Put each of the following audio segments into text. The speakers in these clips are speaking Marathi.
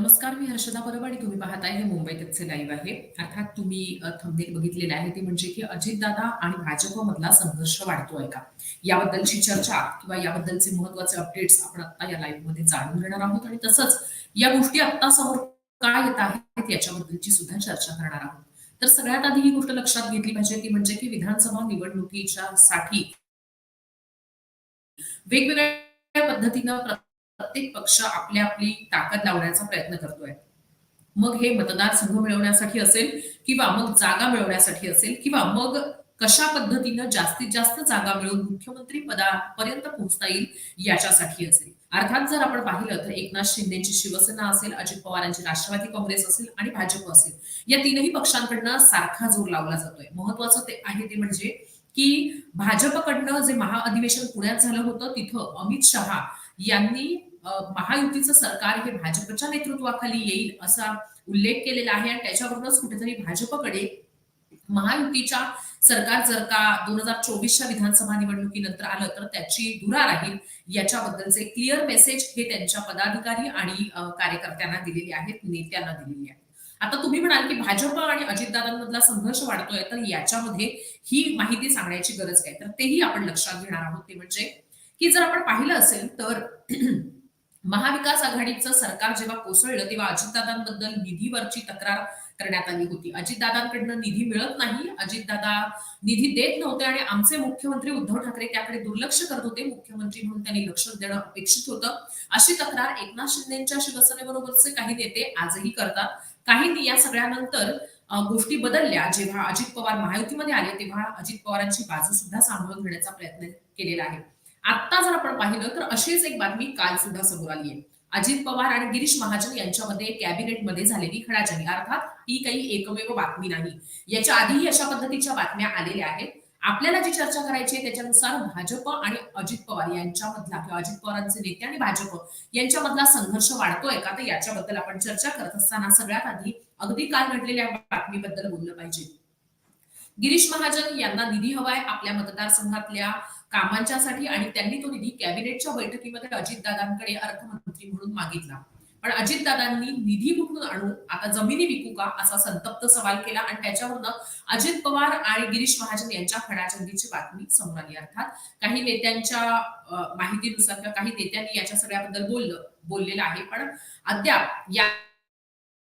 नमस्कार, मी हर्षदा परब आणि तुम्ही पाहताय हे मुंबई तकचे लाईव्ह आहे. अर्थात तुम्ही थंबनेल बघितलेलं आहे ते म्हणजे की अजितदादा आणि भाजपमधला संघर्ष वाढतोय का? याबद्दलची चर्चा किंवा याबद्दलचे महत्त्वाचे अपडेट्स आपण आता या लाईव्हमध्ये जाणून घेणार आहोत आणि तसंच या गोष्टी आत्ता समोर का येत आहेत याच्याबद्दलची सुद्धा चर्चा करणार आहोत. तर सगळ्यात आधी ही गोष्ट लक्षात घेतली पाहिजे ती म्हणजे की विधानसभा निवडणुकीच्या साठी वेगवेगळ्या पद्धतीनं प्रत्येक पक्ष आपली आपली ताकद लावण्याचा प्रयत्न करतोय. मग हे मतदारसंघ मिळवण्यासाठी असेल किंवा मग जागा मिळवण्यासाठी असेल किंवा मग कशा पद्धतीनं जास्तीत जास्त जागा मिळवून मुख्यमंत्री पदापर्यंत पोहोचता येईल याच्यासाठी असेल. अर्थात जर आपण पाहिलं तर एकनाथ शिंदेची शिवसेना असेल, अजित पवारांची राष्ट्रवादी काँग्रेस असेल आणि भाजप असेल. या तीनही पक्षांकडनं सारखा जोर लावला जातोय. महत्वाचं ते आहे ते म्हणजे की भाजपकडनं जे महाअधिवेशन पुण्यात झालं होतं तिथं अमित शहा यांनी महायुतीचं सरकार हे भाजपच्या नेतृत्वाखाली येईल असा उल्लेख केलेला आहे. आणि त्याच्यावरूनच कुठेतरी भाजपकडे महायुतीच्या सरकार जर का दोन हजार चोवीसच्या विधानसभा निवडणुकीनंतर आलं तर त्याची धुरा राहील. याच्याबद्दलचे क्लिअर मेसेज हे त्यांच्या पदाधिकारी आणि कार्यकर्त्यांना दिलेले आहेत नेत्यांना दिलेली आहे आता तुम्ही म्हणाल की भाजप आणि अजितदादांमधला संघर्ष वाढतोय तर याच्यामध्ये ही माहिती सांगण्याची गरज काय? तर तेही आपण लक्षात घेणार आहोत. ते म्हणजे की जर आपण पाहिलं असेल तर महाविकास आघाडीचं सरकार जेव्हा कोसळलं तेव्हा अजितदादांबद्दल निधीवरची तक्रार करण्यात आली होती. अजितदादांकडनं निधी मिळत नाही अजितदादा निधी देत नव्हते आणि आमचे मुख्यमंत्री उद्धव ठाकरे त्याकडे दुर्लक्ष करत होते. मुख्यमंत्री म्हणून त्यांनी लक्ष देणं अपेक्षित होतं. अशी तक्रार एकनाथ शिंदेच्या शिवसेनेबरोबरचे काही नेते आजही करतात. काहींनी या सगळ्यानंतर गोष्टी बदलल्या. जेव्हा अजित पवार महायुतीमध्ये आले तेव्हा अजित पवारांची बाजू सुद्धा सांभाळून घेण्याचा प्रयत्न केलेला आहे. आता जर आपण पाहिलं तर अशीच एक बातमी काल सुद्धा समोर आली आहे. अजित पवार आणि गिरीश महाजन यांच्यामध्ये कॅबिनेटमध्ये झालेली खडाजंगी अर्थात ही काही एकमेव बातमी नाही. याच्या आधीही अशा पद्धतीच्या बातम्या आलेल्या आहेत. आपल्याला जी चर्चा करायची आहे त्याच्यानुसार भाजप आणि अजित पवार यांच्यामधला किंवा अजित पवारांचे नेते आणि भाजप यांच्यामधला संघर्ष वाढतोय का? तर याच्याबद्दल आपण चर्चा करत असताना सगळ्यात आधी अगदी काल घडलेल्या बातमीबद्दल बोललं पाहिजे. गिरीश महाजन यांना निधी हवाय आपल्या मतदारसंघातल्या कामांच्यासाठी आणि त्यांनी तो निधी कॅबिनेटच्या बैठकीमध्ये अजितदादांकडे अर्थमंत्री म्हणून मागितला. पण अजितदादांनी निधी कुठून आणू? आता जमिनी विकू का? असा संतप्त सवाल केला आणि त्याच्यावरनं अजित पवार आणि गिरीश महाजन यांच्या खडाजंगीची बातमी समोर आली. अर्थात काही नेत्यांच्या माहितीनुसार किंवा काही नेत्यांनी याच्या सगळ्याबद्दल बोललं बोललेलं आहे. पण अद्याप या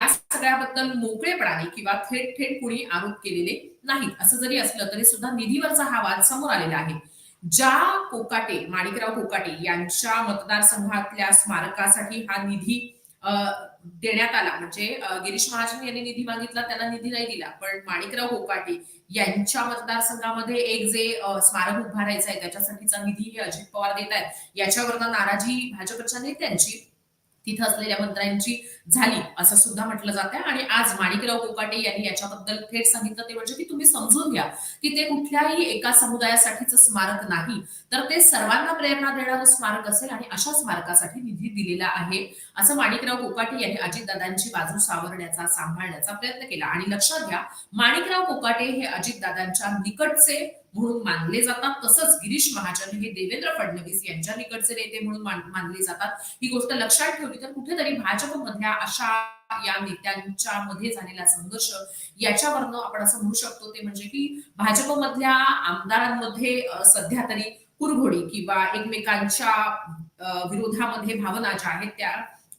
या सगळ्याबद्दल मोकळेपणाने किंवा थेट थेट कुणी आरोप केलेले नाहीत. असं जरी असलं तरी सुद्धा निधीवरचा हा वाद समोर आलेला आहे. ज्या कोकाटे माणिकराव कोकाटे यांच्या मतदारसंघातल्या स्मारकासाठी हा निधी देण्यात आला. म्हणजे गिरीश महाजन यांनी निधी मागितला त्यांना निधी नाही दिला. पण माणिकराव कोकाटे यांच्या मतदारसंघामध्ये एक जे स्मारक उभारायचं आहे त्याच्यासाठीचा निधी हे अजित पवार देत आहेत याच्यावरनं नाराजी भाजपच्या नेत्यांची तिथं असलेल्या मंत्र्यांची झाली असं सुद्धा म्हटलं जात आहे आणि आज माणिकराव कोकाटे यांनी याच्याबद्दल थेट सांगितलं ते म्हणजे की तुम्ही समजून घ्या की ते कुठल्याही एका समुदायासाठीचं स्मारक नाही. तर ते सर्वांना प्रेरणा देणारं स्मारक असेल आणि अशा स्मारकासाठी निधी दिलेला आहे असं माणिकराव कोकाटे यांनी अजितदादांची बाजू सावरण्याचा सांभाळण्याचा प्रयत्न केला. आणि लक्षात घ्या माणिकराव कोकाटे हे अजितदादांच्या निकटचे म्हणून मानले जातात. तसंच गिरीश महाजन हे देवेंद्र फडणवीस यांच्या निकटचे नेते म्हणून मानले जातात. ही गोष्ट लक्षात ठेवली तर कुठेतरी भाजपमधल्या अशा या नेत्यांच्या मध्ये झालेला संघर्ष याच्यावरनं आपण असं म्हणू शकतो ते म्हणजे की भाजपमधल्या आमदारांमध्ये सध्या तरी कुरघोडी किंवा एकमेकांच्या विरोधामध्ये भावना ज्या आहेत त्या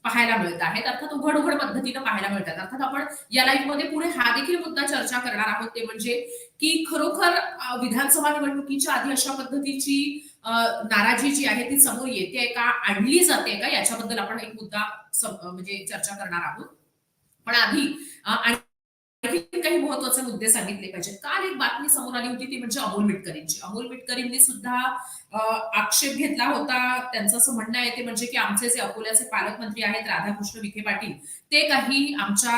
पाहायला मिळत आहेत. अर्थात उघड उघड पद्धतीनं पाहायला मिळतात अर्थात आपण या लाईव्हमध्ये पुढे हा देखील मुद्दा चर्चा करणार आहोत. ते म्हणजे की खरोखर विधानसभा निवडणुकीच्या आधी अशा पद्धतीची नाराजी जी आहे ती समोर येते का आणली जाते का? याच्याबद्दल आपण एक मुद्दा म्हणजे चर्चा करणार आहोत. पण आधी काही महत्त्वाचे मुद्दे सांगितले पाहिजे काल एक बातमी समोर आली होती ती म्हणजे अमोल मिटकरींची अमोल मिटकरींनी सुद्धा आक्षेप घेतला होता. त्यांचं असं म्हणणं आहे ते म्हणजे की आमचे जे अकोल्याचे पालकमंत्री आहेत राधाकृष्ण विखे पाटील ते काही आमच्या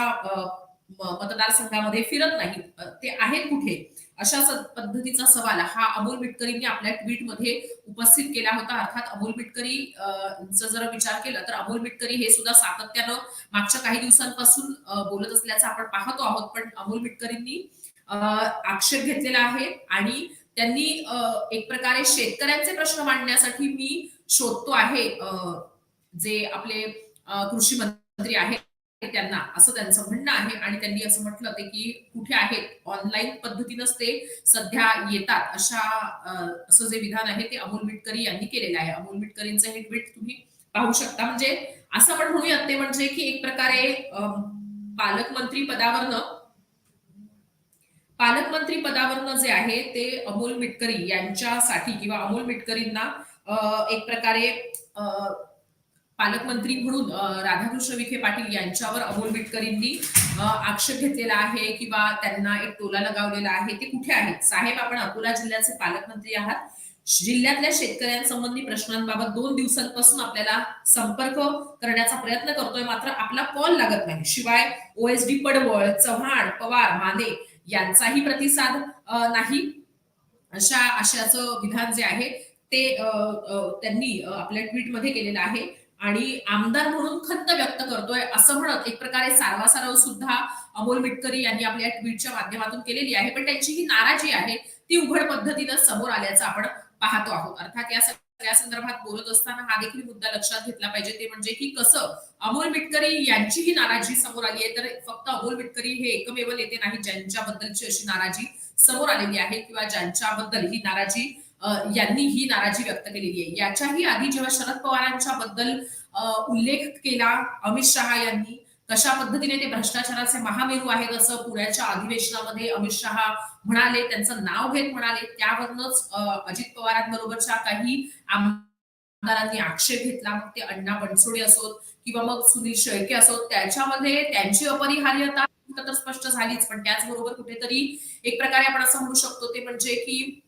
मतदारसंघामध्ये फिरत नाहीत ते आहेत कुठे? अशा पद्धतीचा सवाल हा अमोल मिटकरींनी आपल्या ट्विटमध्ये उपस्थित केला होता. अर्थात अमोल मिटकरी जर विचार केला तर अमोल मिटकरी हे सुद्धा सातत्यानं मागच्या काही दिवसांपासून बोलत असल्याचं आपण पाहतो आहोत. पण अमोल मिटकरींनी आक्षेप घेतलेला आहे आणि त्यांनी एक प्रकारे शेतकऱ्यांचे प्रश्न मांडण्यासाठी मी शोधतो आहे. जे आपले कृषी मंत्री आहेत त्यांना असं त्यांचं म्हणणं आहे. आणि त्यांनी असं म्हटलं ते की कुठे आहेत? ऑनलाईन पद्धतीनंच ते सध्या येतात. अशा असं जे विधान आहे ते अमोल मिटकरी यांनी केलेलं आहे. अमोल मिटकरींचं हे ट्विट तुम्ही पाहू शकता. म्हणजे असं आपण म्हणूयात ते म्हणजे की एक प्रकारे पालकमंत्री पदावरनं पालकमंत्री पदावरनं जे आहे ते अमोल मिटकरी यांच्यासाठी किंवा अमोल मिटकरींना एक प्रकारे अं, पालकमंत्री म्हणून राधाकृष्ण विखे पाटील यांच्यावर अमोल बिटकरींनी आक्षेप घेतलेला आहे किंवा त्यांना एक टोला लगावलेला आहे ते कुठे आहेत? साहेब आपण अकोला जिल्ह्याचे पालकमंत्री आहात. जिल्ह्यातल्या शेतकऱ्यांसंबंधी प्रश्नांबाबत दोन दिवसांपासून आपल्याला संपर्क करण्याचा प्रयत्न करतोय मात्र आपला कॉल लागत नाही. शिवाय ओएसडी पडवळ चव्हाण पवार माने यांचाही प्रतिसाद नाही. अशा आशयाचं विधान जे आहे ते त्यांनी आपल्या ट्विटमध्ये केलेलं आहे. आणि आमदार म्हणून खंत व्यक्त करतोय असं म्हणत एक प्रकारे सारवासारव सुद्धा अमोल मिटकरी यांनी आपल्या ट्विटच्या माध्यमातून केलेली आहे. पण त्यांची ही नाराजी आहे ती उघड पद्धतीनं समोर आल्याचं आपण पाहतो आहोत. अर्थात या सगळ्या संदर्भात बोलत असताना हा देखील मुद्दा लक्षात घेतला पाहिजे. ते म्हणजे की कसं अमोल मिटकरी यांची ही नाराजी समोर आली आहे तर फक्त अमोल मिटकरी हे एकमेव नेते नाही ज्यांच्याबद्दलची अशी नाराजी समोर आलेली आहे किंवा ज्यांच्याबद्दल ही नाराजी यांनी ही नाराजी व्यक्त केलेली आहे. याच्याही आधी जेव्हा शरद पवारांच्या बद्दल उल्लेख केला अमित शहा यांनी कशा पद्धतीने ते भ्रष्टाचाराचे महामेरू आहेत असं पुण्याच्या अधिवेशनामध्ये अमित शहा म्हणाले त्यांचं नाव घेत म्हणाले त्यावरूनच अजित पवारांबरोबरच्या काही आमदारांनी आक्षेप घेतला. मग ते अण्णा बनसोडे असोत किंवा मग सुनील शेळके असोत त्याच्यामध्ये त्यांची अपरिहार्यता तर स्पष्ट झालीच पण त्याचबरोबर कुठेतरी एक प्रकारे आपण असं म्हणू शकतो ते म्हणजे की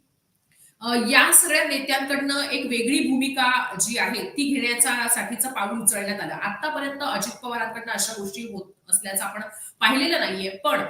या सगळ्या नेत्यांकडनं एक वेगळी भूमिका जी आहे ती घेण्याचा साठीचं पाऊल उचलण्यात आलं. आतापर्यंत अजित पवारांकडनं अशा गोष्टी होत असल्याचं आपण पाहिलेलं नाहीये पण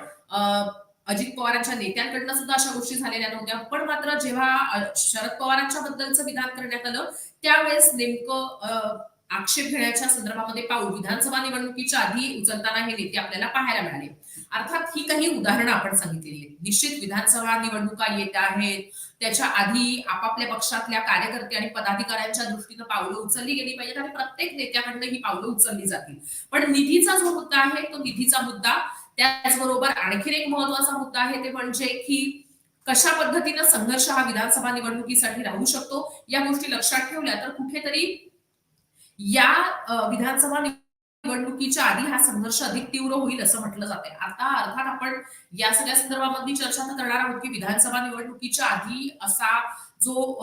अजित पवारांच्या नेत्यांकडनं सुद्धा अशा गोष्टी झालेल्या नव्हत्या. पण मात्र जेव्हा शरद पवारांच्या बद्दलचं विधान करण्यात आलं त्यावेळेस नेमकं आक्षेप घेण्याच्या संदर्भामध्ये पाऊल विधानसभा निवडणुकीच्या आधी उचलताना हे नेते आपल्याला पाहायला मिळाले. अर्थात ही काही उदाहरणं आपण सांगितलेली आहेत. निश्चित विधानसभा निवडणुका येत आहेत त्याच्या आधी आपापल्या पक्षातल्या कार्यकर्ते आणि पदाधिकाऱ्यांच्या दृष्टीनं पावलं उचलली गेली पाहिजेत आणि प्रत्येक नेत्याकडनं ही पावलं उचलली जातील. पण निधीचा जो मुद्दा आहे तो निधीचा मुद्दा त्याचबरोबर आणखीन एक महत्त्वाचा मुद्दा आहे ते म्हणजे की कशा पद्धतीनं संघर्ष हा विधानसभा निवडणुकीसाठी राहू शकतो या गोष्टी लक्षात ठेवल्या तर कुठेतरी या विधानसभा निवडणुकीच्या आधी हा संघर्ष अधिक तीव्र होईल असं म्हटलं जाते आता अर्थात आपण या सगळ्या संदर्भामध्ये चर्चा तर करणार आहोत की विधानसभा निवडणुकीच्या आधी असा जो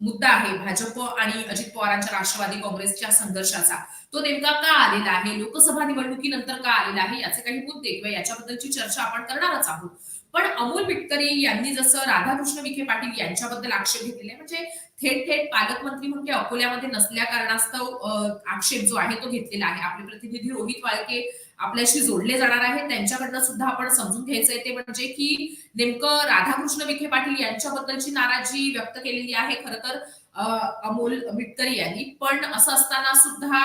मुद्दा आहे भाजप आणि अजित पवारांच्या राष्ट्रवादी काँग्रेसच्या संघर्षाचा तो नेमका का आलेला आहे? लोकसभा निवडणुकीनंतर का आलेला आहे? याचे काही मुद्दे किंवा याच्याबद्दलची चर्चा आपण करणारच आहोत. पण अमोल मिटकरी यांनी जसं राधाकृष्ण विखे पाटील यांच्याबद्दल आक्षेप घेतलेला म्हणजे थेट थेट पालकमंत्री म्हणून ते अकोल्यामध्ये नसल्या कारणास्तव आक्षेप जो आहे तो घेतलेला आहे. आपले प्रतिनिधी रोहित वाळके आपल्याशी जोडले जाणार आहेत. त्यांच्याकडनं सुद्धा आपण समजून घ्यायचंय ते म्हणजे की नेमकं राधाकृष्ण विखे पाटील यांच्याबद्दलची नाराजी व्यक्त केलेली आहे खरं तर अमोल मिटकरी यांनी. पण असं असताना सुद्धा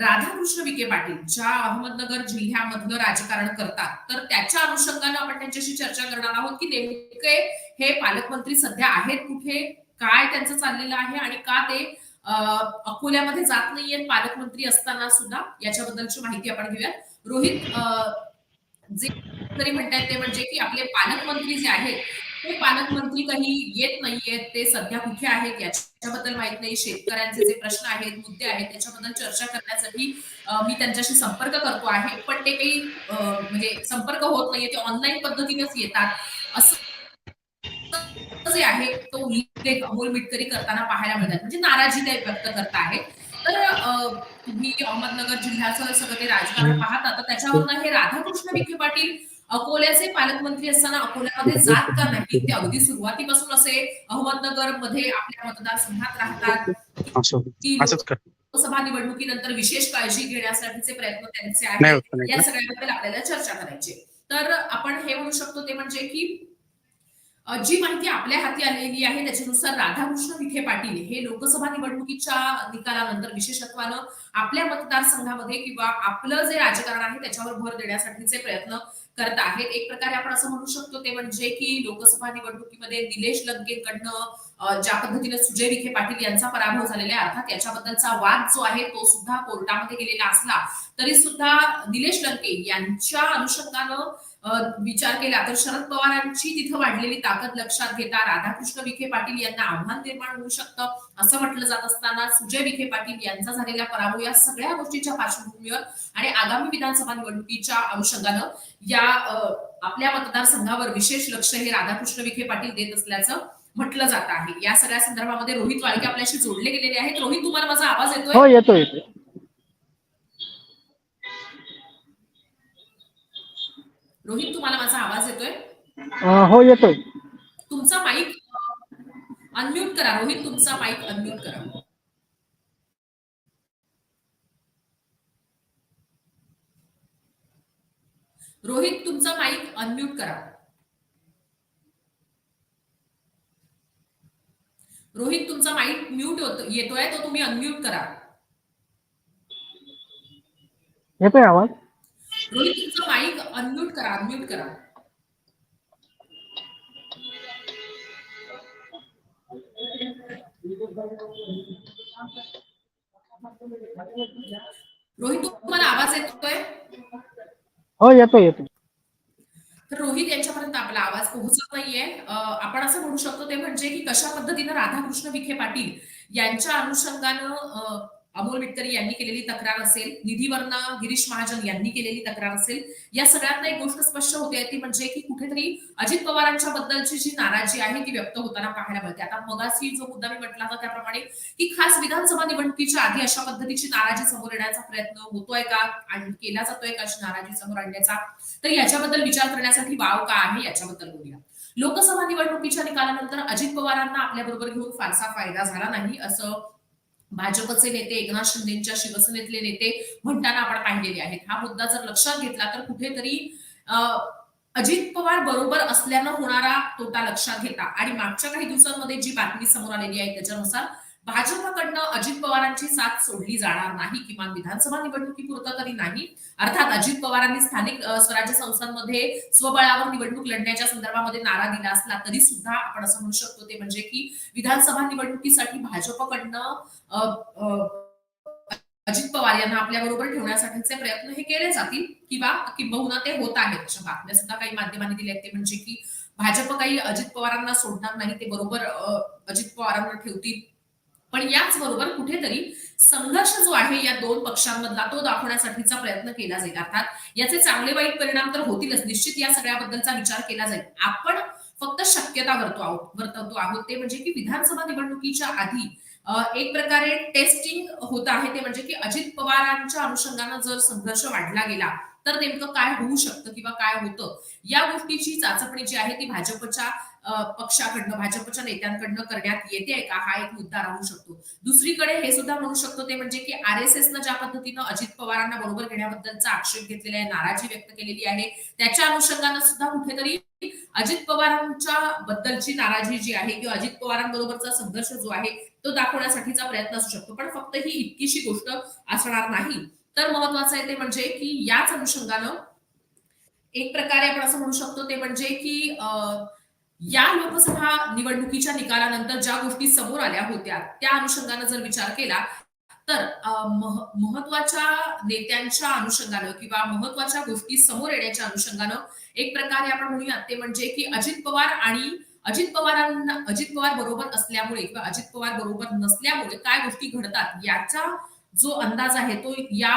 राधाकृष्ण विखे पाटील ज्या अहमदनगर जिल्ह्यामधलं राजकारण करतात तर त्याच्या अनुषंगानं आपण त्यांच्याशी चर्चा करणार आहोत की नेमके हे पालकमंत्री सध्या आहेत कुठे काय त्यांचं चाललेलं आहे आणि का ते अकोल्यामध्ये जात नाहीयेत पालकमंत्री असताना सुद्धा? याच्याबद्दलची माहिती आपण घेऊयात. रोहित अ, जे तरी म्हणतायत ते म्हणजे की आपले पालकमंत्री जे आहेत ते पालकमंत्री काही येत नाहीयेत ते सध्या कुठे आहेत याच्याबद्दल माहीत नाही. शेतकऱ्यांचे जे प्रश्न आहेत मुद्दे आहेत त्याच्याबद्दल चर्चा करण्यासाठी मी त्यांच्याशी संपर्क करतो आहे. पण ते काही म्हणजे संपर्क होत नाहीये ते ऑनलाईन पद्धतीनेच येतात. असं जे आहे तो उल्लेख अमोल मिटकरी करताना पाहायला मिळतात. म्हणजे नाराजी ते व्यक्त करत आहेत. तर तुम्ही अहमदनगर जिल्ह्याचं सगळं ते राजकारण पाहता तर त्याच्यावरनं हे राधाकृष्ण विखे पाटील अकोल्याचे पालकमंत्री असताना अकोल्यामध्ये जात का नाही ते अगदी सुरुवातीपासून असे अहमदनगरमध्ये आपल्या मतदारसंघात राहतात लोकसभा निवडणुकीनंतर विशेष काळजी घेण्यासाठीचे प्रयत्न त्यांचे आहेत या? सगळ्याबद्दल आपल्याला चर्चा करायची. तर आपण हे म्हणू शकतो ते म्हणजे की जी माहिती आपल्या हाती आलेली आहे त्याच्यानुसार राधाकृष्ण विखे पाटील हे लोकसभा निवडणुकीच्या निकालानंतर विशेषत्वानं आपल्या मतदारसंघामध्ये किंवा आपलं जे राजकारण आहे त्याच्यावर भर देण्यासाठीचे प्रयत्न करत आहेत. एक प्रकारे आपण असं म्हणू शकतो ते म्हणजे की लोकसभा निवडणुकीमध्ये निलेश लंकेकडनं ज्या पद्धतीने सुजय विखे पाटील यांचा पराभव झालेला आहे अर्थात याच्याबद्दलचा वाद जो आहे तो सुद्धा कोर्टामध्ये गेलेला असला तरी सुद्धा निलेश लंके यांच्या अनुषंगानं विचार केला तर शरद पवारांची तिथं वाढलेली ताकद लक्षात घेता राधाकृष्ण विखे पाटील यांना आव्हान निर्माण होऊ शकतं असं म्हटलं जात असताना सुजय विखे पाटील यांचा झालेला पराभव या सगळ्या गोष्टीच्या पार्श्वभूमीवर आणि आगामी विधानसभा निवडणुकीच्या अनुषंगानं या आपल्या मतदारसंघावर विशेष लक्ष हे राधाकृष्ण विखे पाटील देत असल्याचं म्हटलं जात आहे. या सगळ्या संदर्भामध्ये रोहित वाळके आपल्याशी जोडले गेलेले आहेत. रोहित तुम्हाला माझा आवाज येतोय. हो, रोहित तुम्हाला माझा आवाज येतोय? हो येतोय. तुमचा माईक अनम्यूट करा. रोहित तुमचा माईक अनम्यूट करा. रोहित तुमचा माईक अनम्यूट करा. रोहित तुमचा माईक म्यूट येतोय तो तुम्ही अनम्यूट करा. येतोय आवाज? रोहित तुमचा माईक अनम्यूट करा अनम्यूट करा. रोहित तुम्हाला आवाज येतोय? हो येतोय येतोय. तर रोहित यांच्यापर्यंत आपला आवाज पोहोचत नाहीये. आपण असं म्हणू शकतो ते म्हणजे की कशा पद्धतीनं राधाकृष्ण विखे पाटील यांच्या अनुषंगानं अमोल मिटकरी यांनी केलेली तक्रार असेल निधीवरनं गिरीश महाजन यांनी केलेली तक्रार असेल या सगळ्यात एक गोष्ट स्पष्ट होते ती म्हणजे की कुठेतरी अजित पवारांच्या बद्दलची जी नाराजी आहे ती व्यक्त होताना पाहायला मिळते. आता मगाशी जो मुद्दा मी म्हटला होता त्याप्रमाणे की खास विधानसभा निवडणुकीच्या आधी अशा पद्धतीची नाराजी समोर येण्याचा प्रयत्न होतोय का आणि केला जातोय का अशी नाराजी समोर आणण्याचा? तर याच्याबद्दल विचार करण्यासाठी वाव का आहे याच्याबद्दल बोलूया. लोकसभा निवडणुकीच्या निकालानंतर अजित पवारांना आपल्याबरोबर घेऊन फारसा फायदा झाला नाही असं भाजपचे नेते एकनाथ शिंदेच्या शिवसेनेतले नेते म्हणताना आपण पाहिलेले आहेत. हा मुद्दा जर लक्षात घेतला तर कुठेतरी अं, अजित पवार बरोबर असल्यानं होणारा तोटा लक्षात घेता. आणि मागच्या काही दिवसांमध्ये जी बातमी समोर आलेली आहे त्याच्यानुसार भाजपकडनं अजित पवारांची साथ सोडली जाणार नाही किमान विधानसभा निवडणुकीपुरतं तरी नाही. अर्थात अजित पवारांनी स्थानिक स्वराज्य संस्थांमध्ये स्वबळावर निवडणूक लढण्याच्या संदर्भामध्ये नारा दिला असला तरी सुद्धा आपण असं म्हणू शकतो ते म्हणजे की विधानसभा निवडणुकीसाठी भाजपकडनं अजित पवार यांना आपल्या बरोबर ठेवण्यासाठीचे प्रयत्न हे केले जातील किंवा किंबहुना ते होत आहेत. अशा बातम्या सुद्धा काही माध्यमांनी दिल्या आहेत. ते म्हणजे की भाजप काही अजित पवारांना सोडणार नाही ते बरोबर अजित पवारांना ठेवतील पण याच बरोबर कुठेतरी संघर्ष जो आहे या दोन पक्षांमधला तो दाखवण्यासाठीचा प्रयत्न केला जाईल. अर्थात याचे चांगले वाईट परिणाम तर होतीलच. निश्चित या सगळ्याबद्दलचा विचार केला जाईल. आपण फक्त शक्यता वर्तो आहोत वर्तवतो आहोत. ते म्हणजे की विधानसभा निवडणुकीच्या आधी एक प्रकारे टेस्टिंग होत आहे ते म्हणजे की अजित पवारांच्या अनुषंगानं जर संघर्ष वाढला गेला तर नेमकं काय होऊ शकतं किंवा काय होतं? या गोष्टीची चाचपणी जी आहे ती भाजपच्या पक्षाकडनं भाजपच्या नेत्यांकडनं करण्यात येते का? हा एक मुद्दा राहू शकतो. दुसरीकडे हे सुद्धा म्हणू शकतो ते म्हणजे की आर एस एसनं ज्या पद्धतीनं अजित पवारांना बरोबर घेण्याबद्दलचा आक्षेप घेतलेला आहे नाराजी व्यक्त केलेली आहे त्याच्या अनुषंगानं सुद्धा कुठेतरी अजित पवारांच्या बद्दलची नाराजी जी आहे किंवा अजित पवारांबरोबरचा संघर्ष जो आहे तो दाखवण्यासाठीचा प्रयत्न असू शकतो. पण फक्त ही इतकीशी गोष्ट असणार नाही. तर महत्वाचं आहे ते म्हणजे की याच अनुषंगानं एक प्रकारे आपण असं म्हणू शकतो ते म्हणजे की अं, या लोकसभा निवडणुकीच्या निकालानंतर ज्या गोष्टी समोर आल्या होत्या त्या अनुषंगानं जर विचार केला तर महत्त्वाच्या नेत्यांच्या अनुषंगानं किंवा महत्त्वाच्या गोष्टी समोर येण्याच्या अनुषंगानं एक प्रकारे आपण म्हणूयात ते म्हणजे की अजित पवार आणि अजित पवारांना अजित पवार बरोबर असल्यामुळे किंवा अजित पवार बरोबर नसल्यामुळे काय गोष्टी घडतात याचा जो अंदाज आहे तो या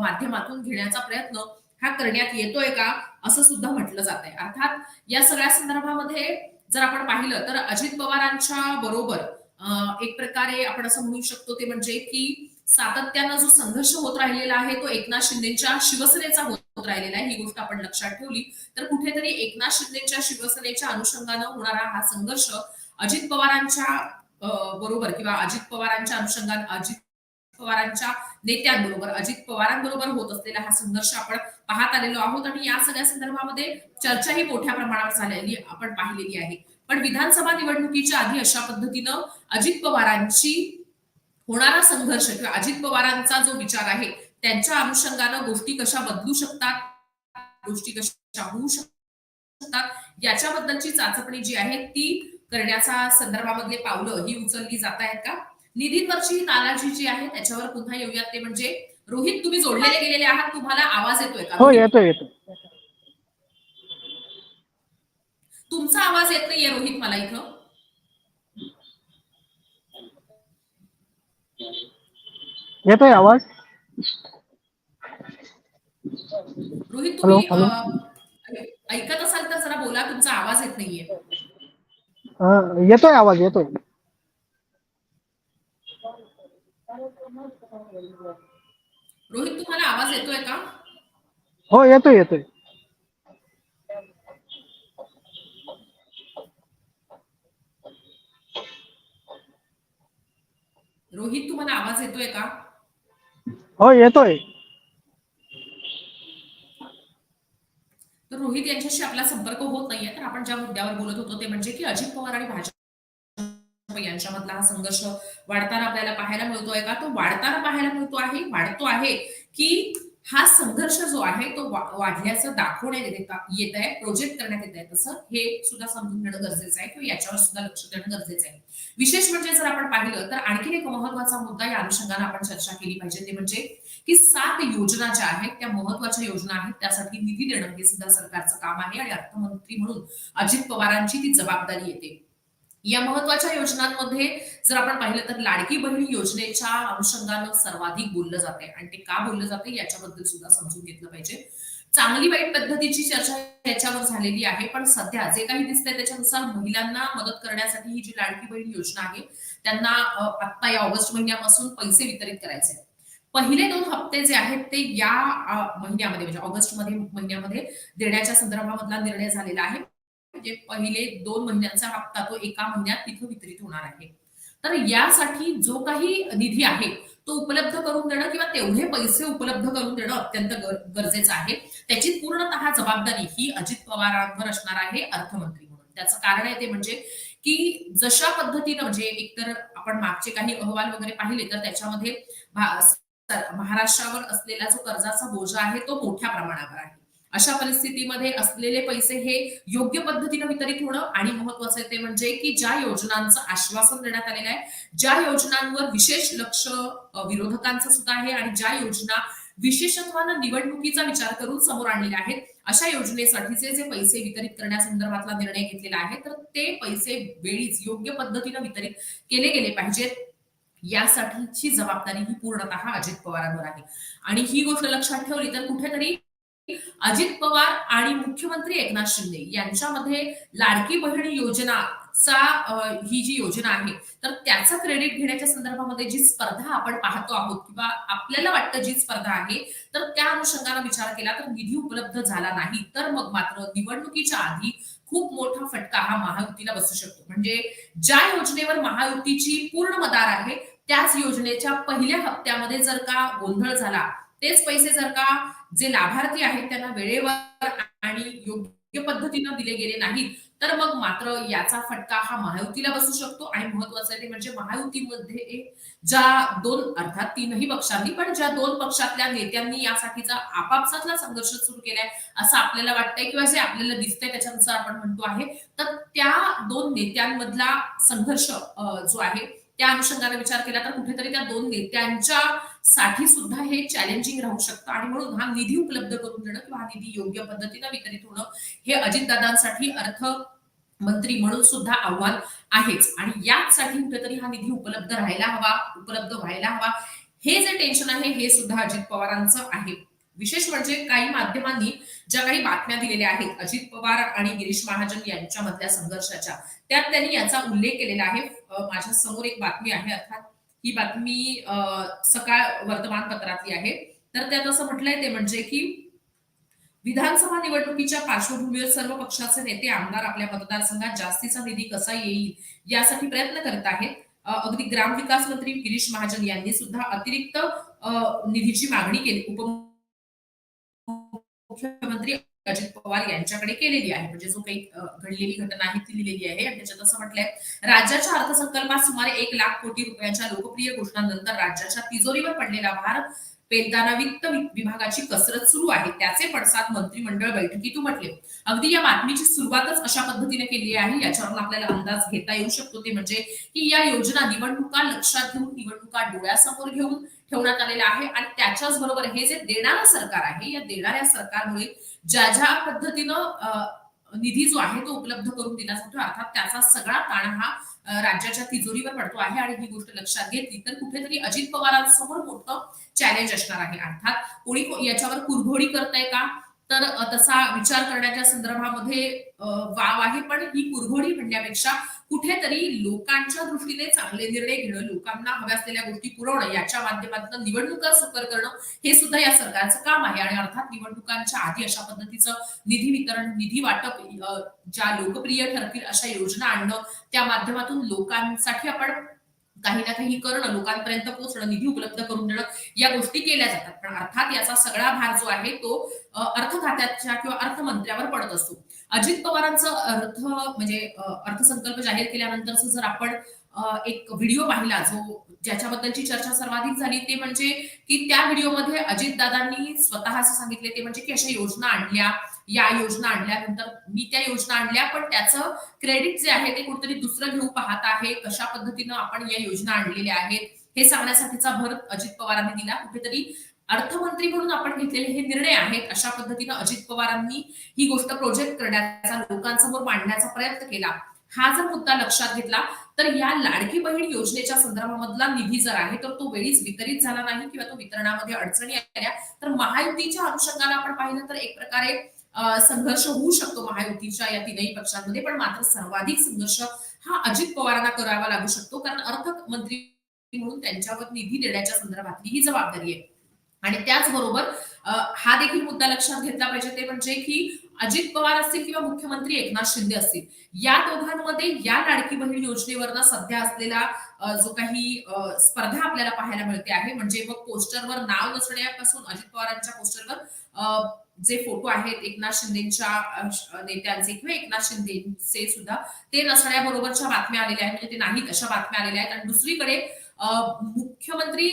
माध्यमातून घेण्याचा प्रयत्न हा करण्यात येतोय का असं सुद्धा म्हटलं जात आहे अर्थात या सगळ्या संदर्भामध्ये जर आपण पाहिलं तर अजित पवारांच्या बरोबर एक प्रकारे आपण असं म्हणू शकतो ते म्हणजे की सातत्यानं जो संघर्ष होत राहिलेला आहे तो एकनाथ शिंदेच्या शिवसेनेचा होत राहिलेला आहे ही गोष्ट आपण लक्षात ठेवली. तर कुठेतरी एकनाथ शिंदेच्या शिवसेनेच्या अनुषंगानं होणारा हा संघर्ष अजित पवारांच्या बरोबर किंवा अजित पवारांच्या अनुषंगाने अजित पवारांच्या नेत्यांबरोबर अजित पवारांबरोबर होत असलेला हा संघर्ष आपण पाहत आलेलो आहोत आणि या सगळ्या संदर्भामध्ये चर्चाही मोठ्या प्रमाणावर झालेली आपण पाहिलेली आहे. पण विधानसभा निवडणुकीच्या आधी अशा पद्धतीनं अजित पवारांची होणारा संघर्ष किंवा अजित पवारांचा जो विचार आहे त्यांच्या अनुषंगानं गोष्टी कशा बदलू शकतात गोष्टी कशा होऊ शकतात याच्याबद्दलची चाचपणी जी आहे ती करण्याच्या संदर्भामधले पावलं ही उचलली जात आहेत का? निधींवरची ही नाराजी जी आहे त्याच्यावर पुन्हा येऊयात ते म्हणजे रोहित तुम्ही जोडलेले गेलेले आहात तुम्हाला आवाज येतोय का? हो येतोय येतोय. तुमचा आवाज येत नाहीये रोहित मला इथं. येतोय आवाज? रोहित तुम्ही हॅलो. ऐकत असाल तर जरा बोला तुमचा आवाज येत नाहीये. अं, येतोय आवाज येतोय रोहित तुम्हाला आवाज येतोय का हो येतोय येतोय. रोहित तुम्हाला आवाज येतोय का? हो येतोय. तर रोहित यांच्याशी आपला संपर्क होत नाहीये तर आपण ज्या मुद्द्यावर बोलत होतो ते म्हणजे की अजित पवार आणि भाजप यांच्यामधला हा संघर्ष वाढताना आपल्याला पाहायला मिळतोय का? तो वाढताना पाहायला मिळतो आहे वाढतो आहे की हा संघर्ष जो आहे तो वाढल्याचं दाखवण्यात येत येत आहे प्रोजेक्ट करण्यात येत आहे. तसं हे सुद्धा समजून घेणं गरजेचं आहे किंवा याच्यावर सुद्धा लक्ष देणं गरजेचं आहे. विशेष म्हणजे जर आपण पाहिलं तर आणखी एक महत्त्वाचा मुद्दा या अनुषंगाने आपण चर्चा केली पाहिजे. ते म्हणजे की सात योजना ज्या आहेत त्या महत्त्वाच्या योजना आहेत त्यासाठी निधी देणं हे सुद्धा सरकारचं काम आहे आणि अर्थमंत्री म्हणून अजित पवारांची ती जबाबदारी येते. या महत्त्वाच्या योजनांमध्ये जर आपण पाहिलं तर लाडकी बहीण योजनेच्या अनुषंगानं सर्वाधिक बोललं जाते आणि ते का बोललं जाते याच्याबद्दल सुद्धा समजून घेतलं पाहिजे. चांगली वाईट पद्धतीची चर्चा याच्यावर झालेली आहे. पण सध्या जे काही दिसतंय त्याच्यानुसार महिलांना मदत करण्यासाठी ही जी लाडकी बहीण योजना आहे त्यांना आता आत्ता या ऑगस्ट महिन्यापासून पैसे वितरित करायचे पहिले दोन हप्ते जे आहेत ते या महिन्यामध्ये म्हणजे ऑगस्टमध्ये महिन्यामध्ये देण्याच्या संदर्भामधला निर्णय झालेला आहे. म्हणजे पहिले दोन महिन्यांचा हप्ता तो एका महिन्यात तिथं वितरित होणार आहे. तर यासाठी जो काही निधी आहे तो उपलब्ध करून देणं किंवा तेवढे पैसे उपलब्ध करून देणं अत्यंत गरजेचं आहे. त्याची पूर्णतः जबाबदारी ही अजित पवारांवर असणार आहे अर्थमंत्री म्हणून. त्याचं कारण आहे ते म्हणजे की जशा पद्धतीनं म्हणजे एकतर आपण मागचे काही अहवाल वगैरे पाहिले तर त्याच्यामध्ये महाराष्ट्रावर असलेला जो कर्जाचा बोजा आहे तो मोठ्या प्रमाणावर आहे. अशा परिस्थितीमध्ये असलेले पैसे हे योग्य पद्धतीनं वितरित होणं आणि महत्वाचं आहे ते म्हणजे की ज्या योजनांचं आश्वासन देण्यात आलेलं आहे ज्या योजनांवर विशेष लक्ष विरोधकांचं सुद्धा आहे आणि ज्या योजना विशेषत्वानं निवडणुकीचा विचार करून समोर आणलेल्या आहेत अशा योजनेसाठीचे जे पैसे वितरित करण्यासंदर्भातला निर्णय घेतलेला आहे तर ते पैसे वेळीच योग्य पद्धतीनं वितरित केले गेले पाहिजेत. यासाठीची जबाबदारी ही पूर्णतः अजित पवारांवर आहे. आणि ही गोष्ट लक्षात ठेवली तर कुठेतरी अजित पवार आणि मुख्यमंत्री एकनाथ शिंदे यांच्यामध्ये लाडकी बहीण योजनाचा चा ही जी योजना आहे तर त्याचं क्रेडिट घेण्याच्या संदर्भामध्ये जी स्पर्धा आपण पाहतो आहोत किंवा आपल्याला वाटतं जी स्पर्धा आहे तर त्या अनुषंगाने विचार केला तर निधी उपलब्ध झाला नाही तर मग मात्र निवडणुकीच्या आधी खूप मोठा फटका हा महायुतीला बसू शकतो. म्हणजे ज्या योजनेवर महायुतीची पूर्ण मदार आहे त्याच योजनेच्या पहिल्या हप्त्यामध्ये जर का गोंधळ झाला तेच पैसे जर का जे लाभार्थी आहेत त्यांना वेळेवर आणि योग्य पद्धतीनं दिले गेले नाहीत तर मग मात्र याचा फटका हा महायुतीला बसू शकतो. आणि महत्वाचं आहे ते म्हणजे महायुतीमध्ये ज्या दोन अर्थात तीनही पक्षांनी पण ज्या दोन पक्षातल्या नेत्यांनी यासाठीचा आपापसातला संघर्ष सुरू केलाय असं आपल्याला वाटतंय किंवा जे आपल्याला दिसतंय त्याच्यानुसार आपण म्हणतो आहे तर त्या दोन नेत्यांमधला संघर्ष जो आहे त्या अनुषंगाने विचार केला तर कुठेतरी त्या दोन नेत्यांच्या साठी सुद्धा हे चॅलेंजिंग राहू शकतं. आणि म्हणून हा निधी उपलब्ध करून देणं किंवा हा निधी योग्य पद्धतीनं वितरित होणं हे अजितदादांसाठी अर्थ मंत्री म्हणून सुद्धा आव्हान आहेच. आणि याचसाठी कुठेतरी हा निधी उपलब्ध राहायला हवा उपलब्ध व्हायला हवा. हे जे टेन्शन आहे हे सुद्धा अजित पवारांचं आहे. विशेष म्हणजे काही माध्यमांनी ज्या काही बातम्या दिलेल्या आहेत अजित पवार आणि गिरीश महाजन यांच्यामधल्या संघर्षाच्या त्यात त्यांनी याचा उल्लेख केलेला आहे. माझ्यासमोर एक बातमी आहे अर्थात ही बातमी सकाळ वर्तमानपत्रातली आहे. तर त्यात असं म्हटलंय ते म्हणजे की विधानसभा निवडणुकीच्या पार्श्वभूमीवर सर्व पक्षाचे नेते आमदार आपल्या मतदारसंघात जास्तीचा निधी कसा येईल यासाठी प्रयत्न करत आहेत. अगदी ग्रामविकास मंत्री गिरीश महाजन यांनी सुद्धा अतिरिक्त निधीची मागणी केली. उपमुख्यमंत्री अजित पवार यांच्याकडे केलेली आहे. म्हणजे जो काही घडलेली घटना आहे ती लिहिलेली आहे. आणि त्याच्यात असं म्हटलंय राज्याच्या अर्थसंकल्पात सुमारे एक लाख कोटी रुपयांच्या लोकप्रिय घोषणांनंतर राज्याच्या तिजोरीवर पडलेला भार पेलताना वित्त विभागाची कसरत सुरू आहे. त्याचे पडसाद मंत्रिमंडळ बैठकीतून म्हटले अगदी या बातमीची सुरुवातच अशा पद्धतीने केली आहे. याच्यावरून आपल्याला अंदाज घेता येऊ शकतो. ते म्हणजे की या योजना निवडणुका लक्षात घेऊन निवडणुका डोळ्यासमोर घेऊन ठेवण्यात आलेलं आहे. आणि त्याच्याच बरोबर हे जे देणारं सरकार आहे या देणाऱ्या सरकारमुळे ज्या ज्या पद्धतीनं निधी जो आहे तो उपलब्ध करून दिला जातो अर्थात त्याचा सगळा ताण हा राज्याच्या तिजोरीवर पडतो आहे. आणि ही गोष्ट लक्षात घेतली तर कुठेतरी अजित पवारांसमोर मोठं चॅलेंज असणार आहे. अर्थात कोणी याच्यावर कुरघोडी करताय का? तर तसा विचार करण्याच्या संदर्भामध्ये वाव आहे. पण ही कुरघोडी म्हणण्यापेक्षा कुठेतरी लोकांच्या दृष्टीने चांगले निर्णय घेणं लोकांना हव्या असलेल्या गोष्टी पुरवणं याच्या माध्यमातून निवडणुका सुकर करणं हे सुद्धा या सरकारचं काम आहे. आणि अर्थात निवडणुकांच्या आधी अशा पद्धतीचं निधी वितरण निधी वाटप ज्या लोकप्रिय ठरतील अशा योजना आणणं त्या माध्यमातून लोकांसाठी आपण काही ना काही करणं लोकांपर्यंत पोहोचणं निधी उपलब्ध करून देणं या गोष्टी केल्या जातात. पण अर्थात याचा सगळा भार जो आहे तो अर्थ खात्याच्या किंवा अर्थमंत्र्यावर पडत असतो. अजित पवारांचं अर्थ म्हणजे अर्थसंकल्प जाहीर केल्यानंतरच जर आपण एक व्हिडिओ पाहिला जो ज्याच्याबद्दलची चर्चा सर्वाधिक झाली ते म्हणजे की त्या व्हिडिओमध्ये अजितदादांनी स्वतः असं सांगितले ते म्हणजे की अशा योजना आणल्या या योजना आणल्यानंतर मी त्या योजना आणल्या पण त्याचं क्रेडिट जे आहे ते कुठेतरी दुसरं घेऊ पाहत आहे कशा पद्धतीनं आपण या योजना आणलेल्या आहेत हे सांगण्यासाठीचा भर अजित पवारांनी दिला. कुठेतरी अर्थमंत्री म्हणून आपण घेतलेले हे निर्णय आहेत अशा पद्धतीनं अजित पवारांनी ही गोष्ट प्रोजेक्ट करण्याचा लोकांसमोर मांडण्याचा प्रयत्न केला. हा जर मुद्दा लक्षात घेतला तर या लाडकी बहीण योजनेच्या संदर्भामधला निधी जर आहे तर तो वेळीच वितरित झाला नाही किंवा तो वितरणामध्ये अडचणी आल्या तर महायुतीच्या अनुषंगाने आपण पाहिलं तर एक प्रकारे संघर्ष होऊ शकतो महायुतीच्या या तीनही पक्षांमध्ये पण मात्र सर्वाधिक संघर्ष हा अजित पवारांना करावा लागू शकतो कारण अर्थमंत्री म्हणून त्यांच्यावर निधी देण्याच्या संदर्भातली ही जबाबदारी आहे. आणि त्याचबरोबर हा देखील मुद्दा लक्षात घेतला पाहिजे ते म्हणजे की अजित पवार असतील किंवा मुख्यमंत्री एकनाथ शिंदे असतील या दोघांमध्ये या लाडकी बहीण योजनेवरनं सध्या असलेला जो काही स्पर्धा आपल्याला पाहायला मिळते आहे म्हणजे मग पोस्टरवर नाव नसण्यापासून अजित पवारांच्या पोस्टरवर जे फोटो आहेत एकनाथ शिंदेच्या नेत्यांचे किंवा एकनाथ शिंदेचे सुद्धा ते नसण्याबरोबरच्या बातम्या आलेल्या आहेत म्हणजे ते नाहीत अशा बातम्या आलेल्या आहेत. आणि दुसरीकडे अ, मुख्यमंत्री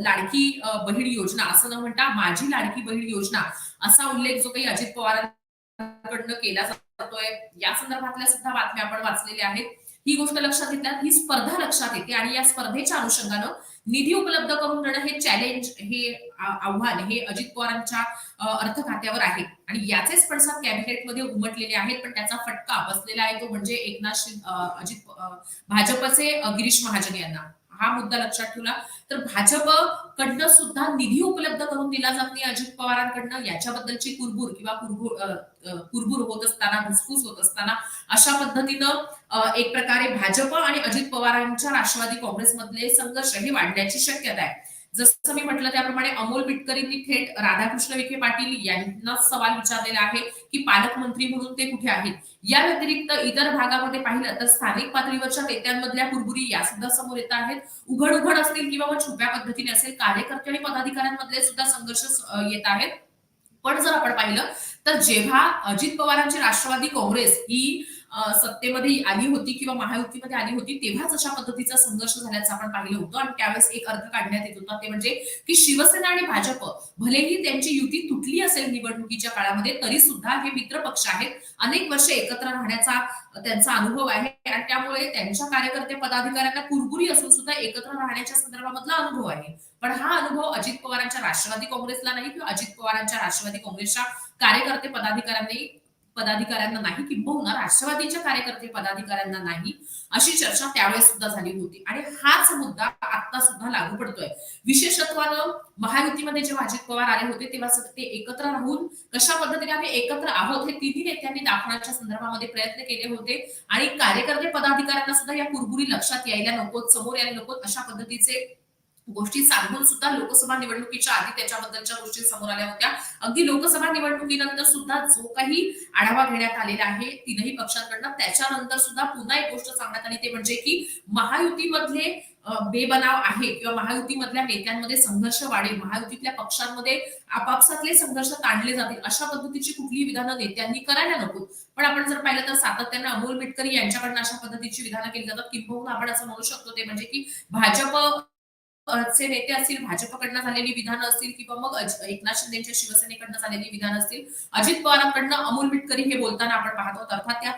लाडकी बहीण योजना असं न म्हणता माझी लाडकी बहीण योजना असा उल्लेख जो काही अजित पवारांनी कडनं केला जातोय. या संदर्भातल्या सुद्धा बातम्या आपण वाचलेल्या आहेत. ही गोष्ट लक्षात घेतल्यात. ही स्पर्धा लक्षात येते आणि या स्पर्धेच्या अनुषंगानं निधी उपलब्ध करून देणं हे चॅलेंज हे आव्हान हे अजित पवारांच्या अर्थ खात्यावर आहे. आणि याचेच पडसाद कॅबिनेटमध्ये उमटलेले आहेत पण त्याचा फटका बसलेला आहे. तो म्हणजे एकनाथ शिंदे अजित भाजपचे गिरीश महाजन यांना. हा मुद्दा लक्षात ठेवला. तर भाजप कडनं सुद्धा निधी उपलब्ध करून दिला जात नाही अजित पवारांकडनं. याच्याबद्दलची कुरबूर किंवा कुरबूर कुरबूर होत असताना घुसफूस होत असताना अशा पद्धतीनं एक प्रकारे भाजप आणि अजित पवारांच्या राष्ट्रवादी काँग्रेसमधले संघर्ष हे वाढण्याची शक्यता आहे. जसं मी म्हटलं त्याप्रमाणे अमोल बिटकरींनी थेट राधाकृष्ण विखे पाटील यांना सवाल विचारलेला आहे की पालकमंत्री म्हणून ते कुठे आहेत? या व्यतिरिक्त इतर भागामध्ये पाहिलं तर स्थानिक पातळीवरच्या नेत्यांमधल्या कुरबुरी या सुद्धा समोर येत आहेत. उघड उघड असतील किंवा मग छुप्या पद्धतीने असेल कार्यकर्ते आणि पदाधिकाऱ्यांमधले सुद्धा संघर्ष येत आहेत. पण जर आपण पाहिलं तर जेव्हा अजित पवारांची राष्ट्रवादी काँग्रेस ही सत्तेमध्ये आली होती किंवा महायुतीमध्ये आली होती तेव्हाच अशा पद्धतीचा संघर्ष झाल्याचं आपण पाहिलं होतं. आणि त्यावेळेस एक अर्थ काढण्यात येत होता ते म्हणजे की शिवसेना आणि भाजप भलेही त्यांची युती तुटली असेल निवडणुकीच्या काळामध्ये तरी सुद्धा हे मित्र पक्ष आहेत. अनेक वर्ष एकत्र राहण्याचा त्यांचा अनुभव आहे. आणि त्यामुळे त्यांच्या कार्यकर्ते पदाधिकाऱ्यांना कुरकुरी असून सुद्धा एकत्र राहण्याच्या संदर्भामधला अनुभव आहे. पण हा अनुभव अजित पवारांच्या राष्ट्रवादी काँग्रेसला नाही किंवा अजित पवारांच्या राष्ट्रवादी काँग्रेसच्या कार्यकर्ते पदाधिकाऱ्यांनी पदाधिकाऱ्यांना नाही किंबहुना राष्ट्रवादीच्या कार्यकर्ते पदाधिकाऱ्यांना नाही अशी चर्चा त्यावेळेस सुद्धा झाली होती आणि हाच मुद्दा आता सुद्धा लागू पडतोय. विशेषत्वानं महायुतीमध्ये जेव्हा अजित पवार आले होते तेव्हा ते एकत्र राहून कशा पद्धतीने आम्ही एकत्र आहोत हे तिन्ही नेत्यांनी दाखवण्याच्या संदर्भामध्ये प्रयत्न केले होते. आणि कार्यकर्ते पदाधिकाऱ्यांना सुद्धा या कुरबुरी लक्षात यायला नकोत समोर यायला नकोत अशा पद्धतीचे गोष्टी सांगून सुद्धा लोकसभा निवडणुकीच्या आधी त्याच्याबद्दलच्या गोष्टी समोर आल्या होत्या. अगदी लोकसभा निवडणुकीनंतर सुद्धा जो काही आढावा घेण्यात आलेला आहे तीनही पक्षांकडनं त्याच्यानंतर सुद्धा पुन्हा एक गोष्ट सांगण्यात आली ते म्हणजे की महायुतीमधले बेबनाव आहे किंवा महायुतीमधल्या नेत्यांमध्ये संघर्ष वाढेल महायुतीतल्या पक्षांमध्ये आपापसातले संघर्ष ताणले जातील अशा पद्धतीची कुठलीही विधानं नेत्यांनी करायला नको पण आपण जर पाहिलं तर सातत्यानं अमोल मिटकरी यांच्याकडनं अशा पद्धतीची विधानं केली जातात. किंबहुना आपण असं म्हणू शकतो ते म्हणजे की भाजप चे नेते असतील भाजपकडनं झालेली विधानं असतील किंवा मग एकनाथ शिंदेच्या शिवसेनेकडनं झालेली विधान असतील अजित पवारांकडनं अमोल मिटकरी हे बोलताना आपण पाहतो अर्थात त्या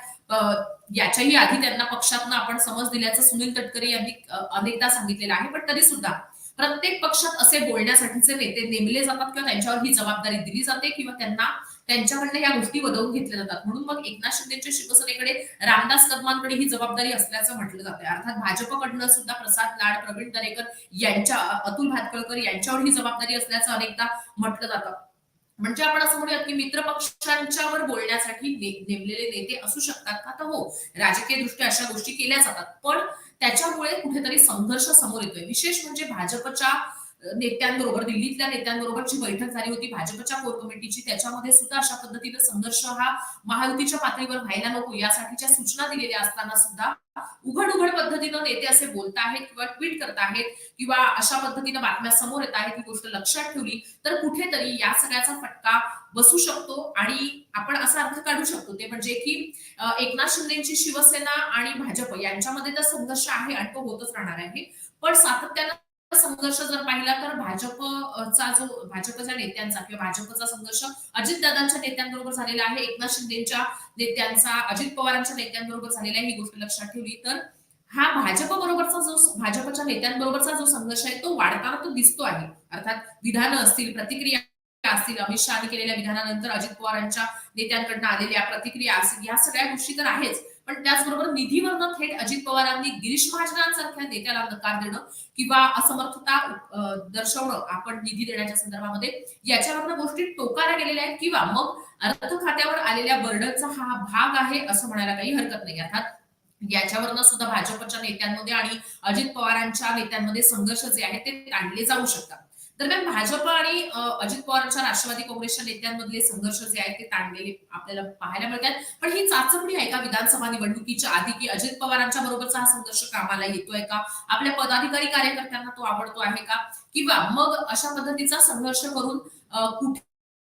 याच्याही आधी त्यांना पक्षातनं आपण समज दिल्याचं सुनील तटकरे यांनी अनेकदा सांगितलेलं आहे. पण तरी सुद्धा प्रत्येक पक्षात असे बोलण्यासाठीचे नेते नेमले जातात किंवा त्यांच्यावर ही जबाबदारी दिली जाते किंवा त्यांना त्यांच्याकडनं या गोष्टी वदवून घेतल्या जातात. म्हणून मग एकनाथ शिंदेच्या शिवसेनेकडे रामदास कदमांकडे ही जबाबदारी असल्याचं म्हटलं जातं अर्थात भाजपकडनं सुद्धा प्रसाद लाड प्रवीण दरेकर यांच्या अतुल भातकळकर यांच्यावर ही जबाबदारी असल्याचं अनेकदा म्हटलं जातं. म्हणजे आपण असं म्हणूयात की मित्र पक्षांच्यावर बोलण्यासाठी नेमलेले नेते असू शकतात का? तर हो राजकीय दृष्ट्या अशा गोष्टी केल्या जातात. पण त्याच्यामुळे कुठेतरी संघर्ष समोर येतोय. विशेष म्हणजे भाजपच्या नेत्यांबरोबर दिल्लीतल्या नेत्यांबरोबरची बैठक झाली होती भाजपच्या कोर कमिटीची त्याच्यामध्ये सुद्धा अशा पद्धतीने संघर्ष हा महायुतीच्या पातळीवर व्हायला नको यासाठीच्या सूचना दिलेल्या असताना सुद्धा उघड उघड पद्धतीनं नेते असे बोलत आहेत किंवा ट्विट करत आहेत किंवा अशा पद्धतीनं बातम्या समोर येत आहेत ही गोष्ट लक्षात ठेवली तर कुठेतरी या सगळ्याचा फटका बसू शकतो आणि आपण असा अर्थ काढू शकतो. ते म्हणजे की एकनाथ शिंदेची शिवसेना आणि भाजप यांच्यामध्ये तर संघर्ष आहे आणि तो होतच राहणार आहे. पण सातत्यानं संघर्ष जर पाहिला तर भाजपचा जो भाजपच्या नेत्यांचा किंवा भाजपचा संघर्ष अजितदादांच्या नेत्यांबरोबर झालेला आहे एकनाथ शिंदेच्या नेत्यांचा अजित पवारांच्या नेत्यांबरोबर झालेला आहे ही गोष्ट लक्षात ठेवली तर. हा भाजप बरोबरचा जो भाजपच्या नेत्यांबरोबरचा जो संघर्ष आहे तो वाढताना तो दिसतो आहे. अर्थात विधानं असतील प्रतिक्रिया असतील अमित शहाने केलेल्या विधानानंतर अजित पवारांच्या नेत्यांकडनं आलेल्या प्रतिक्रिया असतील या सगळ्या गोष्टी तर आहेच. पण त्याचबरोबर निधीवरनं थेट अजित पवारांनी गिरीश महाजनांसारख्या नेत्याला नकार देणं किंवा असमर्थता दर्शवणं आपण निधी देण्याच्या संदर्भामध्ये याच्यावरनं गोष्टी टोकाला गेलेल्या आहेत किंवा मग अर्थ खात्यावर आलेल्या बर्डनचा हा भाग आहे असं म्हणायला काही हरकत नाही. अर्थात याच्यावरनं सुद्धा भाजपच्या नेत्यांमध्ये आणि अजित पवारांच्या नेत्यांमध्ये संघर्ष जे आहे ते ताणले जाऊ शकतात. दरम्यान भाजप आणि अजित पवारांच्या राष्ट्रवादी काँग्रेसच्या नेत्यांमधले संघर्ष जे आहेत ते ताणलेले आपल्याला पाहायला मिळतात. पण ही चाचपणी आहे का विधानसभा निवडणुकीच्या आधी की अजित पवारांच्या बरोबरचा हा संघर्ष कामाला येतोय का? आपल्या पदाधिकारी कार्यकर्त्यांना तो आवडतो आहे का? किंवा मग अशा पद्धतीचा संघर्ष करून कुठे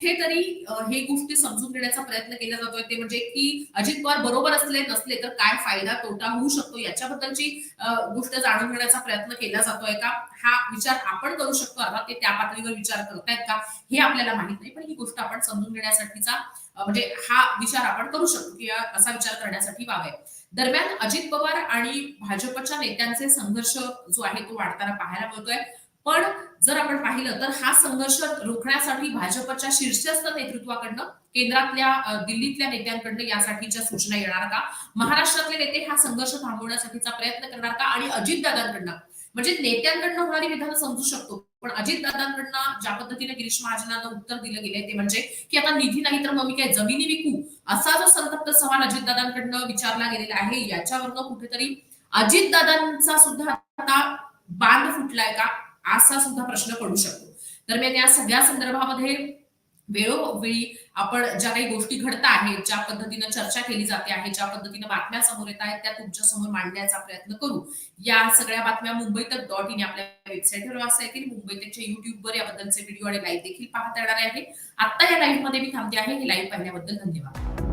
हे तरी हे गोष्टी समजून घेण्याचा प्रयत्न केला जातोय. ते म्हणजे की अजित पवार बरोबर असले नसले तर काय फायदा तोटा होऊ शकतो? याच्याबद्दलची गोष्ट जाणून घेण्याचा प्रयत्न केला जातोय का? हा विचार आपण करू शकतो. अर्थात ते त्या पातळीवर विचार करतायत का? हे आपल्याला माहीत नाही. पण ही गोष्ट आपण समजून घेण्यासाठीचा म्हणजे हा विचार आपण करू शकतो की असा विचार करण्यासाठी वावे दरम्यान अजित पवार आणि भाजपच्या नेत्यांचे संघर्ष जो आहे तो वाढताना पाहायला मिळतोय. पण जर आपण पाहिलं तर हा संघर्ष रोखण्यासाठी भाजपच्या शीर्षस्थ नेतृत्वाकडनं केंद्रातल्या दिल्लीतल्या नेत्यांकडनं यासाठीच्या सूचना येणार का? महाराष्ट्रातले नेते हा संघर्ष थांबवण्यासाठीचा प्रयत्न करणार का? आणि अजितदादांकडनं? म्हणजे नेत्यांकडनं होणारी विधानं समजू शकतो पण अजितदादांकडनं ज्या पद्धतीने गिरीश महाजनांना उत्तर दिलं गेलंय ते म्हणजे की आता निधी नाही तर मग मी काय जमिनी विकू? असा जो संतप्त सवाल अजितदादांकडनं विचारला गेलेला आहे याच्यावरनं कुठेतरी अजितदादांचा सुद्धा आता बांध फुटलाय का? असा सुद्धा प्रश्न पडू शकतो. दरम्यान या सगळ्या संदर्भामध्ये वेळोवेळी आपण ज्या काही गोष्टी घडत आहेत ज्या पद्धतीनं चर्चा केली जाते आहे ज्या पद्धतीनं बातम्या समोर येत आहेत त्या तुमच्यासमोर मांडण्याचा प्रयत्न करू. या सगळ्या बातम्या मुंबई तक डॉट इन आपल्या वेबसाईटवर वाचता येतील. मुंबई तकच्या युट्यूबवर याबद्दलचे व्हिडिओ आणि लाईव्ह देखील पाहता येणार आहे. आता या लाईव्हमध्ये मी थांबते आहे. हे लाईव्ह पाहिल्याबद्दल धन्यवाद.